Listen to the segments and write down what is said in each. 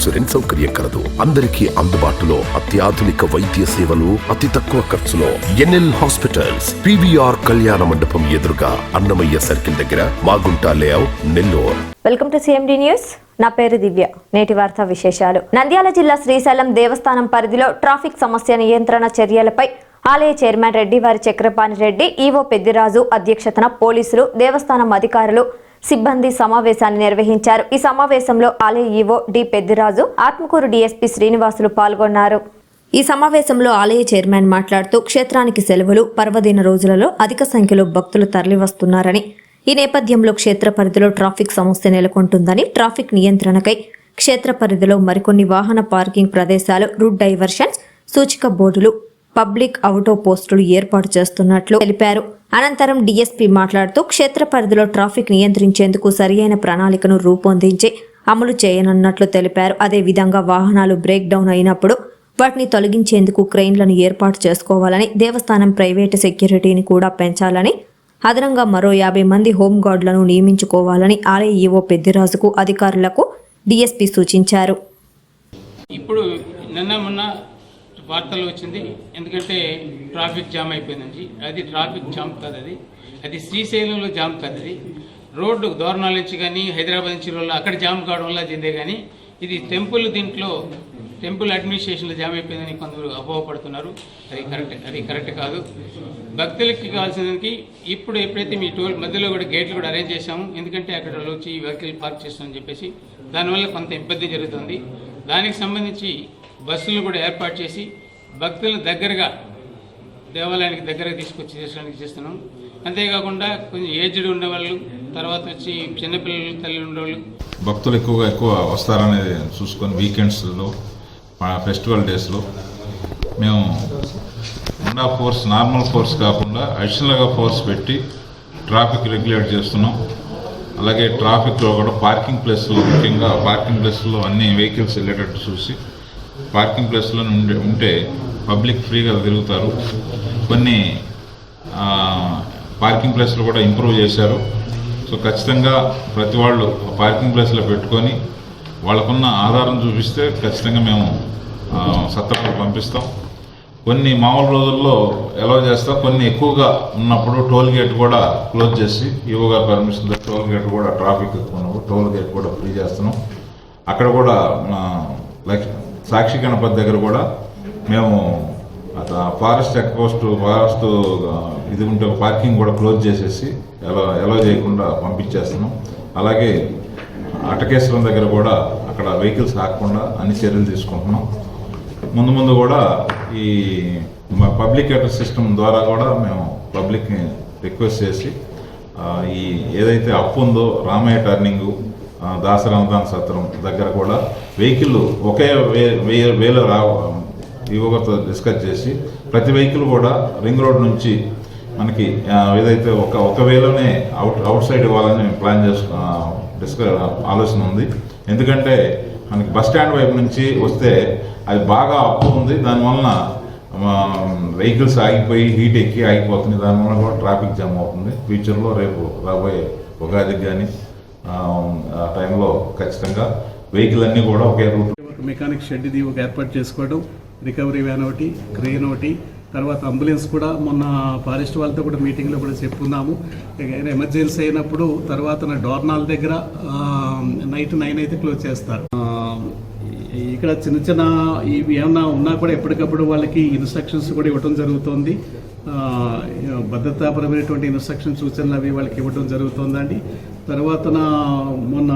Insurance సౌకర్యం కలదు. అందరికీ అందుబాటులో అత్యాధునిక వైద్య సేవలు అతి తక్కువ ఖర్చులో. ఎన్ఎల్ హాస్పిటల్స్ పివిఆర్ కళ్యాణ మండపం ఎదురుగా అన్నమయ్య సర్కిల్ దగ్గర Magunta layout Nellore. Welcome to CMD news. నా పేరు దివ్య. నేటి వార్తా విశేషాలు. నంద్యాల జిల్లా శ్రీశైలం దేవస్థానం పరిధిలో ట్రాఫిక్ సమస్య నియంత్రణ చర్యలపై ఆలయ చైర్మన్ రెడ్డి వారి చక్రపాణి రెడ్డి ఈవో పెద్దిరాజు అధ్యక్షతన పోలీసులు దేవస్థానం అధికారులు సిబ్బంది సమావేశాన్ని నిర్వహించారు. ఈ సమావేశంలో ఆలయ EO D Peddiraju Atmakur DSP Srinivasulu పాల్గొన్నారు. ఈ సమావేశంలో ఆలయ చైర్మన్ మాట్లాడుతూ క్షేత్రానికి సెలవులు పర్వదిన రోజులలో అధిక సంఖ్యలో భక్తులు తరలివస్తున్నారని ఈ నేపథ్యంలో క్షేత్ర పరిధిలో ట్రాఫిక్ సమస్య నెలకొంటుందని ట్రాఫిక్ నియంత్రణకై క్షేత్ర పరిధిలో మరికొన్ని వాహన పార్కింగ్ ప్రదేశాలు రూట్ డైవర్షన్స్ సూచిక బోర్డులు పబ్లిక్ అవుటో పోస్టులు ఏర్పాటు చేస్తున్నట్లు తెలిపారు. అనంతరం డీఎస్పీ మాట్లాడుతూ క్షేత్ర పరిధిలో ట్రాఫిక్ నియంత్రించేందుకు సరియైన ప్రణాళికను రూపొందించి అమలు చేయనున్నట్లు తెలిపారు. అదేవిధంగా వాహనాలు బ్రేక్ డౌన్ అయినప్పుడు వాటిని తొలగించేందుకు క్రెయిన్లను ఏర్పాటు చేసుకోవాలని దేవస్థానం ప్రైవేటు సెక్యూరిటీని కూడా పెంచాలని అదనంగా మరో యాభై మంది హోంగార్డులను నియమించుకోవాలని ఆలయ ఈవో పెద్దిరాజుకు అధికారులకు డిఎస్పీ సూచించారు. ఇప్పుడు నిన్న మొన్న వార్తలు వచ్చింది. ఎందుకంటే ట్రాఫిక్ జామ్ అయిపోయిందండి. అది ట్రాఫిక్ జామ్ కాదు అది. అది శ్రీశైలంలో జామ్ కాదు అది. రోడ్డు దోరణాల నుంచి కానీ హైదరాబాద్ నుంచి వల్ల అక్కడ జామ్ కావడం వల్ల చెందే కానీ ఇది టెంపుల్ దీంట్లో టెంపుల్ అడ్మినిస్ట్రేషన్లో జామ్ అయిపోయిందని కొందరు అపోహపడుతున్నారు. అది కరెక్ట్ అది కరెక్ట్ కాదు. భక్తులకి కావాల్సినకి ఇప్పుడు ఎప్పుడైతే మీ టోల్ మధ్యలో కూడా గేట్లు కూడా అరేంజ్ చేశాము. ఎందుకంటే అక్కడ వచ్చి వెహికల్ పార్క్ చేస్తామని చెప్పేసి దానివల్ల కొంత ఇబ్బంది జరుగుతుంది. దానికి సంబంధించి బస్సులు కూడా ఏర్పాటు చేసి భక్తులను దగ్గరగా దేవాలయానికి దగ్గరగా తీసుకొచ్చి చేసడానికి చేస్తున్నాం. అంతేకాకుండా కొంచెం ఏజ్డ్ ఉండేవాళ్ళు తర్వాత వచ్చి చిన్నపిల్లలు తల్లి ఉండేవాళ్ళు. భక్తులు ఎక్కువగా ఎక్కువ వస్తారనేది చూసుకొని వీకెండ్స్లో ఫెస్టివల్ డేస్లో మేము ఉండా ఫోర్స్ నార్మల్ ఫోర్స్ కాకుండా అడిషనల్గా ఫోర్స్ పెట్టి ట్రాఫిక్ రెగ్యులేట్ చేస్తున్నాం. అలాగే ట్రాఫిక్లో కూడా పార్కింగ్ ప్లేస్లో ముఖ్యంగా పార్కింగ్ ప్లేస్లో అన్ని వెహికల్స్ వెళ్ళేటట్టు చూసి పార్కింగ్ ప్లేస్లో ఉండే ఉంటే పబ్లిక్ ఫ్రీగా తిరుగుతారు. కొన్ని పార్కింగ్ ప్లేస్లు కూడా ఇంప్రూవ్ చేశారు. సో ఖచ్చితంగా ప్రతి వాళ్ళు ఆ పార్కింగ్ ప్లేస్లో పెట్టుకొని వాళ్ళకున్న ఆధారం చూపిస్తే ఖచ్చితంగా మేము ఆ, పంపిస్తాం. కొన్ని మామూలు రోజుల్లో ఎలా చేస్తాం? కొన్ని ఎక్కువగా ఉన్నప్పుడు టోల్ గేట్ కూడా క్లోజ్ చేసి ఈవోగా పర్మిషన్ టోల్ గేట్ కూడా ట్రాఫిక్ ఎక్కువ ఉన్నప్పుడు టోల్ గేట్ కూడా ఫ్రీ చేస్తున్నాం. అక్కడ కూడా లైక్ సాక్షి గణపతి దగ్గర కూడా మేము ఫారెస్ట్ చెక్ పోస్ట్ ఫారెస్ట్ ఇది ఉంటే పార్కింగ్ కూడా క్లోజ్ చేసేసి ఎలా ఎలా చేయకుండా పంపించేస్తున్నాం. అలాగే అటకేశ్వరం దగ్గర కూడా అక్కడ వెహికల్స్ రాకుండా అన్ని చర్యలు తీసుకుంటున్నాం. ముందు ముందు కూడా ఈ పబ్లిక్ అడ్రస్ సిస్టమ్ ద్వారా కూడా మేము పబ్లిక్ని రిక్వెస్ట్ చేసి ఈ ఏదైతే అప్పు ఉందో రామయ్య టర్నింగు దాసరామదాన్ సత్రం దగ్గర కూడా వెహికల్ ఒకే వే వే- వేలో రా యువకతో డిస్కస్ చేసి ప్రతి వెహికల్ కూడా రింగ్ రోడ్ నుంచి మనకి ఏదైతే ఒక ఒక వేలోనే అవుట్ అవుట్ సైడ్ ఇవ్వాలని మేము ప్లాన్ చేసుకు డిస్క ఆలోచన ఉంది. ఎందుకంటే మనకి బస్ స్టాండ్ వైపు నుంచి వస్తే అది బాగా అప్పు ఉంది. దానివలన వెహికల్స్ ఆగిపోయి హీట్ ఎక్కి ఆగిపోతుంది దానివల్ల కూడా ట్రాఫిక్ జామ్ అవుతుంది. ఫ్యూచర్లో రేపు రాబోయే ఉగాదికి కానీ ఆ టైంలో ఖచ్చితంగా వెహికల్ అన్నీ కూడా ఒకే రూట్ ఒక మెకానిక్ షెడ్ ఇది ఒక ఏర్పాటు చేసుకోవడం రికవరీ వ్యాన్ ఒకటి క్రేన్ ఒకటి తర్వాత అంబులెన్స్ కూడా మొన్న ఫారెస్ట్ వాళ్ళతో కూడా మీటింగ్లో కూడా చెప్పుకున్నాము ఎమర్జెన్సీ అయినప్పుడు తర్వాత నా డోర్నాల్ దగ్గర నైట్ నైన్ అయితే క్లోజ్ చేస్తారు. ఇక్కడ చిన్న చిన్న ఇవి ఏమన్నా ఉన్నా కూడా ఎప్పటికప్పుడు వాళ్ళకి ఇన్స్ట్రక్షన్స్ కూడా ఇవ్వడం జరుగుతుంది. భద్రతాపరమైనటువంటి ఇన్స్ట్రక్షన్ సూచనలు అవి వాళ్ళకి ఇవ్వడం జరుగుతుందండి. తర్వాత నా మొన్న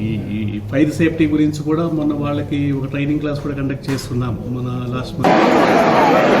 ఈ ఫైర్ సేఫ్టీ గురించి కూడా మొన్న వాళ్ళకి ఒక ట్రైనింగ్ క్లాస్ కూడా కండక్ట్ చేస్తున్నాము మన లాస్ట్ మంత్.